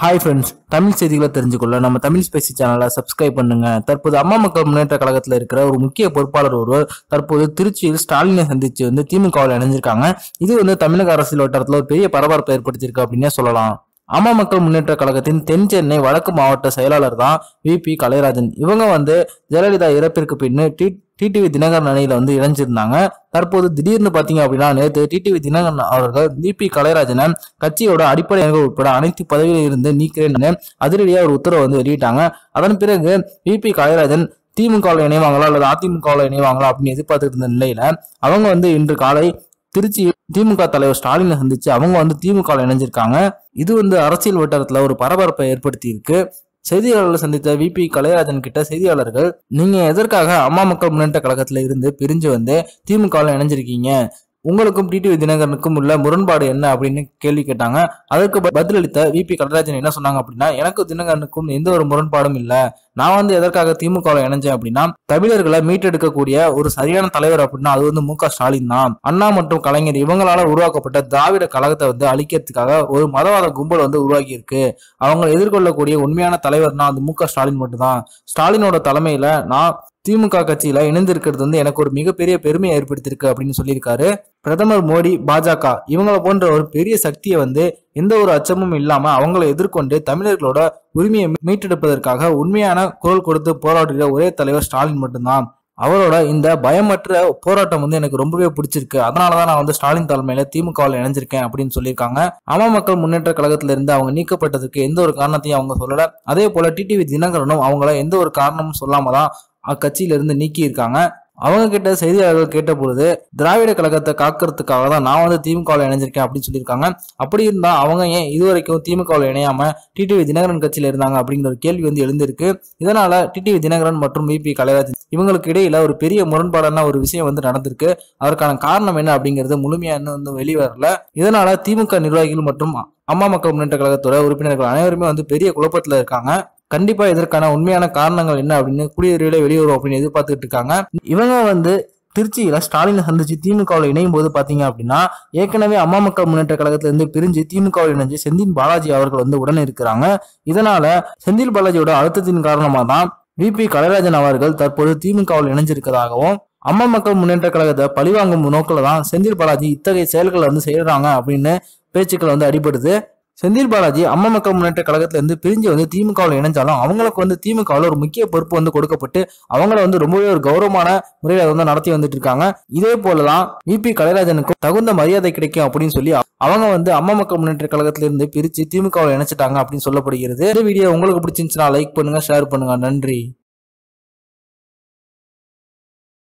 Hi friends Tamil செய்திகளை தெரிஞ்சுக்கொள்ள நம்ம Tamil Spacey சேனலை சப்ஸ்கிரைப் பண்ணுங்க. தற்போது அம்மா மக்கள் முன்னேற்ற கழகத்தில் இருக்கிற ஒரு முக்கிய பொறுப்பாளர் ஒருவர் தற்போது திருச்சியில் ஸ்டாலினை சந்திச்சு வந்து திமுகவில் இணைஞ்சிருக்காங்க. இது வந்து தமிழக அரசியல் வட்டாரத்தில் ஒரு பெரிய பரபரப்பை ஏற்படுத்தியிருக்கு அப்படின்னே சொல்லலாம். அம்மா மக்கள் முன்னேற்ற கழகத்தின் தென் சென்னை வடக்கு மாவட்ட செயலாளர் தான் விபி கலைராஜன். இவங்க வந்து ஜெயலலிதா இறப்பிற்கு பின்னு டி டிடிவி தினகரன் அணியில வந்து இணைஞ்சிருந்தாங்க. தற்போது திடீர்னு பாத்தீங்க அப்படின்னா நேற்று டிடிவி தினகரன் அவர்கள் விபி கலைராஜனை கட்சியோட அடிப்படை அணிகள் உட்பட அனைத்து பதவியில் இருந்து நீக்கிறேன்னு அதிரடியா ஒரு உத்தரவு வந்து வெளியிட்டாங்க. அதன் பிறகு விபி கலைராஜன் திமுகவில் இணைவாங்களா அல்லது அதிமுகவில் இணைவாங்களா அப்படின்னு எதிர்பார்த்துட்டு இருந்த நிலையில அவங்க வந்து இன்று காலை திருச்சி திமுக தலைவர் ஸ்டாலினை சந்திச்சு அவங்க வந்து திமுக இணைஞ்சிருக்காங்க. இது வந்து அரசியல் வட்டாரத்துல ஒரு பரபரப்பை ஏற்படுத்தி இருக்கு செய்தியாளர்களை சந்தித்த விபி கலைராஜன் கிட்ட செய்தியாளர்கள் நீங்க எதற்காக அம்மா மக்கள் முன்னேற்ற கழகத்துல இருந்து பிரிஞ்சு வந்து திமுகவில் இணைஞ்சிருக்கீங்க? உங்களுக்கும் டிடிவி தினகரனுக்கும் உள்ள முரண்பாடு என்ன அப்படின்னு கேள்வி கேட்டாங்க. அதற்கு ப- பதிலளித்த விபி கடராஜன் என்ன சொன்னாங்க அப்படின்னா எனக்கு தினகரனுக்கும் எந்த ஒரு முரண்பாடும் இல்லை. நான் வந்து எதற்காக திமுகவில் இணைஞ்சேன் அப்படின்னா தமிழர்களை மீட்டெடுக்கக்கூடிய ஒரு சரியான தலைவர் அப்படின்னா அது வந்து மு க ஸ்டாலின் தான். அண்ணா மற்றும் கலைஞர் இவங்களால உருவாக்கப்பட்ட திராவிட கழகத்தை வந்து அழிக்கிறதுக்காக ஒரு மதவாத கும்பல் வந்து உருவாகி இருக்கு அவங்க எதிர்கொள்ளக்கூடிய உண்மையான தலைவர்னா அது மு க ஸ்டாலின் மட்டும்தான். ஸ்டாலினோட தலைமையில நான் திமுக கட்சியில இணைந்திருக்கிறது வந்து எனக்கு ஒரு மிகப்பெரிய பெருமையை ஏற்படுத்தியிருக்கு அப்படின்னு சொல்லியிருக்காரு. பிரதமர் மோடி பாஜக இவங்களை போன்ற ஒரு பெரிய சக்தியை வந்து எந்த ஒரு அச்சமும் இல்லாம அவங்களை எதிர்கொண்டு தமிழர்களோட உரிமையை மீட்டெடுப்பதற்காக உண்மையான குரல் கொடுத்து போராடுகிற ஒரே தலைவர் ஸ்டாலின் மட்டும்தான். அவரோட இந்த பயமற்ற போராட்டம் வந்து எனக்கு ரொம்பவே பிடிச்சிருக்கு. அதனாலதான் நான் வந்து ஸ்டாலின் தலைமையில திமுகவில் இணைஞ்சிருக்கேன் அப்படின்னு சொல்லியிருக்காங்க. அம்மா மக்கள் முன்னேற்ற கழகத்திலிருந்து அவங்க நீக்கப்பட்டதுக்கு எந்த ஒரு காரணத்தையும் அவங்க சொல்லல. அதே போல டிடிவி தினகரனும் அவங்கள எந்த ஒரு காரணமும் சொல்லாம தான் அக்கட்சியிலிருந்து நீக்கியிருக்காங்க. நீக்கி இருக்காங்க அவங்க கிட்ட செய்தியாளர்கள் கேட்ட பொழுது திராவிட கழகத்தை காக்கிறதுக்காக தான் நான் வந்து திமுகவில் இணைஞ்சிருக்கேன் அப்படின்னு சொல்லியிருக்காங்க. அப்படி இருந்தா அவங்க ஏன் இதுவரைக்கும் திமுகவில் இணையாம டிடிவி தினகரன் கட்சியில் இருந்தாங்க அப்படிங்கிற ஒரு கேள்வி வந்து எழுந்திருக்கு. இதனால டிடிவி தினகரன் மற்றும் விபி கலைராஜன் இவங்களுக்கு இடையில ஒரு பெரிய முரண்பாடான ஒரு விஷயம் வந்து நடந்திருக்கு. அதற்கான காரணம் என்ன அப்படிங்கிறது முழுமையா இன்னும் வந்து வெளிவரல. இதனால திமுக நிர்வாகிகள் மற்றும் அம்மா மக்கள் முன்னேற்ற கழகத்தோட உறுப்பினர்கள் அனைவருமே வந்து பெரிய குழப்பத்தில் இருக்காங்க. கண்டிப்பா இதற்கான உண்மையான காரணங்கள் என்ன அப்படின்னு குடியுரிமையில விரைவில் வெளிவரும் அப்படின்னு எதிர்பார்த்துட்டு இருக்காங்க. இவங்க வந்து திருச்சியில ஸ்டாலினை சந்திச்சு திமுகவில் இணையும் போது பாத்தீங்க அப்படின்னா ஏற்கனவே அம்மா மக்கள் முன்னேற்ற கழகத்துல இருந்து பிரிஞ்சு திமுகவில் இணைஞ்சு செந்தில் பாலாஜி அவர்கள் வந்து உடனே இருக்கிறாங்க. இதனால செந்தில் பாலாஜியோட அழுத்தத்தின் காரணமா தான் விபி கலைராஜன் அவர்கள் தற்போது திமுகவில் இணைஞ்சிருக்கிறதாகவும் அம்மா மக்கள் முன்னேற்ற கழகத்தை பழிவாங்கும் நோக்கில தான் செந்தில் பாலாஜி இத்தகைய செயல்களை வந்து செய்யறாங்க அப்படின்னு பேச்சுக்கள் வந்து அடிபடுது. செந்தில் பாலாஜி அம்மா மக்கள் முன்னேற்ற கழகத்திலிருந்து பிரிஞ்சு வந்து திமுகவில் இணைஞ்சாலும் அவங்களுக்கு வந்து திமுகவில் ஒரு முக்கிய பொறுப்பு வந்து கொடுக்கப்பட்டு அவங்கள வந்து ரொம்பவே ஒரு கௌரவமான முறையில் வந்து நடத்தி வந்துட்டு இருக்காங்க. இதே போலதான் விபி கலைராஜனுக்கும் தகுந்த மரியாதை கிடைக்கும் அப்படின்னு சொல்லி அவங்க வந்து அம்மா மக்கள் முன்னேற்ற கழகத்திலிருந்து பிரிச்சு திமுகவில் இணைச்சிட்டாங்க அப்படின்னு சொல்லப்படுகிறது. இந்த வீடியோ உங்களுக்கு பிடிச்சிருந்துச்சுன்னா லைக் பண்ணுங்க ஷேர் பண்ணுங்க. நன்றி.